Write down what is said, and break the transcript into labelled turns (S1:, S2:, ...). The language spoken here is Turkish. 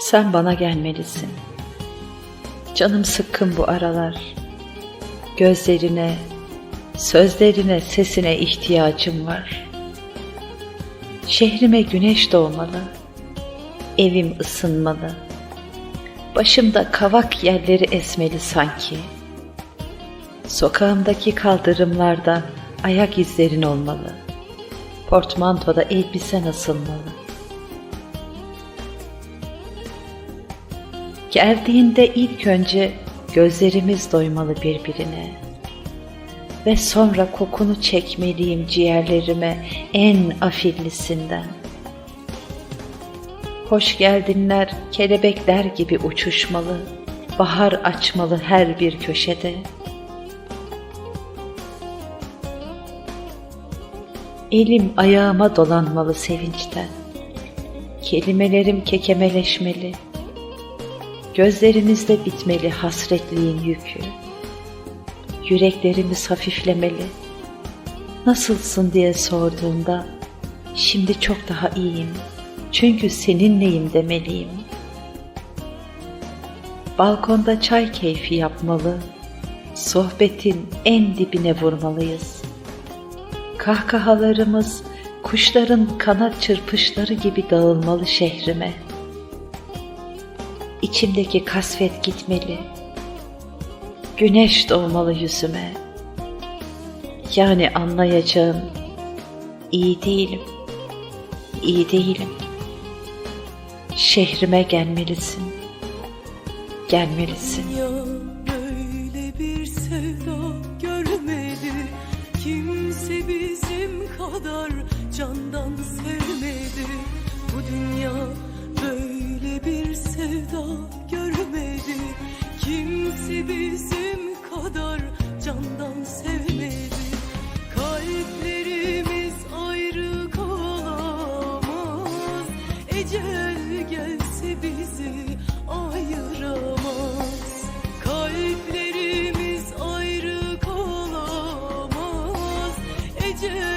S1: Sen bana gelmelisin. Canım sıkkın bu aralar. Gözlerine, sözlerine, sesine ihtiyacım var. Şehrime güneş doğmalı. Evim ısınmalı. Başımda kavak yerleri esmeli sanki. Sokağımdaki kaldırımlarda ayak izlerin olmalı. Portmantoda elbisen asılmalı. Geldiğinde ilk önce gözlerimiz doymalı birbirine. Ve sonra kokunu çekmeliyim ciğerlerime en afillisinden. Hoş geldinler kelebekler gibi uçuşmalı, bahar açmalı her bir köşede. Elim ayağıma dolanmalı sevinçten. Kelimelerim kekemeleşmeli. Gözlerimizde bitmeli hasretliğin yükü. Yüreklerimiz hafiflemeli. Nasılsın diye sorduğunda şimdi çok daha iyiyim. Çünkü seninleyim demeliyim. Balkonda çay keyfi yapmalı. Sohbetin en dibine vurmalıyız. Kahkahalarımız kuşların kanat çırpışları gibi dağılmalı şehrime. İçimdeki kasvet gitmeli. Güneş doğmalı yüzüme. Yani anlayacağım iyi değilim. İyi değilim. Şehrime gelmelisin. Gelmelisin.
S2: Ya böyle bir sevda görmedi Kimse bizim kadar candan sevmedi kimse bizim kadar candan sevmedi. Kalplerimiz ayrı kalamaz. Ecel gelse bizi ayıramaz. Kalplerimiz ayrı kalamaz. Ecel